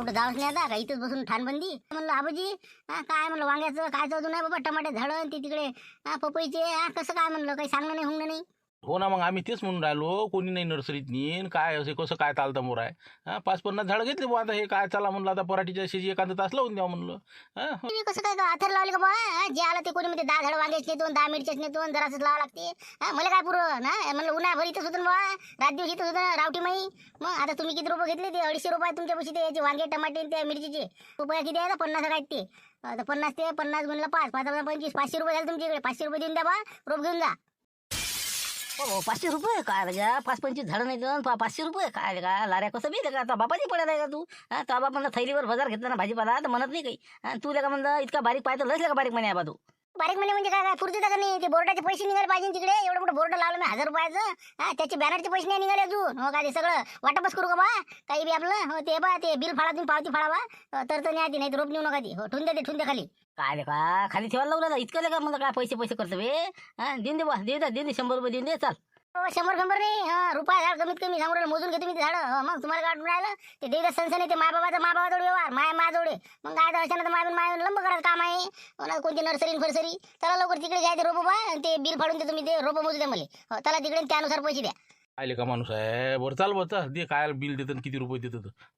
कुठं जावंच नाही आता? का इथंच बसून ठाणबंदी म्हणलं आबाजी काय म्हणलं वांग्याचं काय अजून नाही बाबा? टमाटे झाडं ते तिकडे पपईचे कसं काय म्हणलं? काही सांगणं नाही हुंगणं नाही? हो ना मग आम्ही तेच म्हणून राहिलो कोणी नाही नर्सरीत नेईन काय असे कसं काय चालतं मोर आहे? पाच पन्नास झाडं घेतले बुवा आता हे काय चला म्हणलं आता पराठीच्या शेजी एखादं तास लावून द्या म्हणलं. हो. तुम्ही कसं काय आथर लावले का बा जे आलं ते कोणी म्हणते दहा झाड वांग्याच नेतो दहा मिरच्याच नेतो जरासच लावा लागते. हा, मला काय पुरं ना म्हणलं उन्हा भर इथंच होतं ना बा रात दिवशी इथंच होतं रावटी माई. मग आता तुम्ही किती रुपये घेतले ते? अडीचशे रुपये तुमच्या पैसे ते याचे वांगे टमाटे आणि मिरचीचे. रुपये किती आहे? पन्नास काय ते? आता पन्नास ते पन्नास म्हणलं पाच पाच पंचवीस पाचशे रुपये झाले तुमच्याकडे. पाचशे रुपये देऊन द्या बा रोप घेऊन जा. हो पाचशे रुपये काय रे का पाच पंचवीस झाडं नाही देऊन पा पाचशे रुपये काय का लाऱ्या कसं बी का आता बापाची पडायला का तू? हा तो बाबा म्हणलं थैलीवर बाजार घेतला ना भाजीपाला? तर म्हणत नाही काही. तू का म्हणलं इतका बारीक पाहिजे लस का बारीक म्हणे बाबा तू. बारीक म्हणजे म्हणजे काय काय पुरते का नाही. ते बोर्डाचे पैसे निघाले पाहिजे तिकडे. एवढं मोठं बोर्ड लावलं मी हजार रुपयाचं. हा त्याचे बॅनरचे पैसे नाही निघाले अजून. हो का ते सगळं वाटपच करू का बा? काही बी आपलं? हो ते बा ते बिल फाडा तुम्ही पावती बा तर तर नाही नाही तर रोप नेऊ नका ती. हो ठेवून द्या ते ठेवून द्या खाली. काय रे का खाली ठेवायला लावलं इतकं का म्हणलं काय पैसे पैसे करतो बे? हा देऊन दे बा दे दे देऊन दे. शंभर रुपये देऊन दे चाल. हो, शंभर शंभर नाही. हा रुपया झाड कमीत कमी राहिलं, मोजून घेतो मी ते झाड. मग तुम्हाला काढून राहिलं? ते देवदास संस्थाने ते माय बाबाचा माय माझजवळ मग काय तर अशानं तर माय लंब करायचं काम आहे. हो कोणती नर्सरी फर्सरी? चला लवकर तिकडे घ्या ते रोप बा आणि ते बिल फाडून देतो मी ते रोप मोजू द्या मला. त्याला हो, चला तिकडे त्यानुसार पैसे द्या. आले का माणूस आहे बरं चाल बरं चल, दे काय बिल देतं आणि किती रुपये देतं